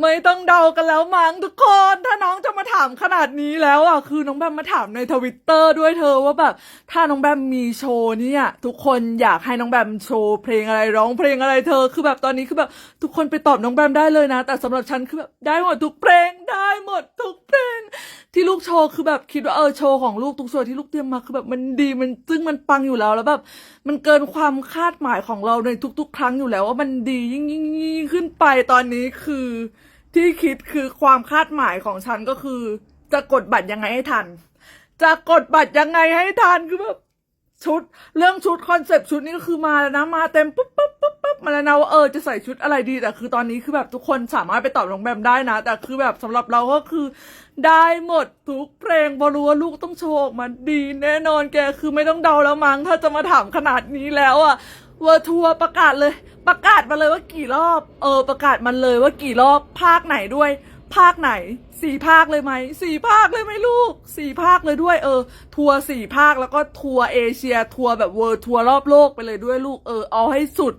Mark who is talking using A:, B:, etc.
A: ไม่ต้องเดากันแล้วมั้งทุกคน ถ้าน้องจะมาถามขนาดนี้แล้วอะคือน้องแบมมาถามในทวิตเตอร์ด้วยเธอว่าแบบถ้าน้องแบมมีโชว์เนี่ยทุกคนอยากให้น้องแบมโชว์เพลงอะไรร้องเพลงอะไรเธอ คือแบบตอนนี้คือแบบทุกคนไปตอบน้องแบมได้เลยนะ แต่สำหรับฉันคือแบบได้หมดทุกเพลงได้หมดทุก ลูกโชว์คือแบบคิดว่าเออโชว์ของลูกทุกส่วนที่ลูกเตรียมมาคือแบบมันดีมันซึ่งมันปังอยู่แล้วแล้วแบบมันเกินความคาดหมายของเราในทุก ๆ ครั้งอยู่แล้วว่ามันดียิ่งยิ่งยิ่งขึ้นไปตอนนี้คือ ที่คิดคือความคาดหมายของฉันก็คือ จะกดบัตรยังไงให้ทัน จะกดบัตรยังไงให้ทันคือแบบชุด เรื่องชุดคอนเซปต์ชุดนี้ก็คือมาแล้วนะมาเต็มปุ๊บ มาแล้วนะว่าเออจะใส่ชุดอะไรดีแต่คือตอนนี้คือแบบทุกคนสามารถไปตอบน้องแบมได้นะ แต่คือแบบสำหรับเราก็คือ ได้หมดทุกเพลงบอรู้ว่าลูกต้องโชว์ออกมาดี แน่นอนแกคือไม่ต้องเดาแล้วมั้งถ้าจะมาถามขนาดนี้แล้วอะเวอร์ทัวร์ประกาศเลย ประกาศมาเลยว่ากี่รอบ เออ ประกาศมันเลยว่ากี่รอบภาคไหนด้วยภาคไหนสี่ภาคเลยไหมสี่ภาคเลยไหมลูกสี่ภาคเลยด้วย เออ ทัวร์สี่ภาคแล้วก็ทัวร์เอเชีย ทัวร์แบบเวิร์ทัวร์รอบโลกไปเลยด้วยลูกเออเอาให้สุด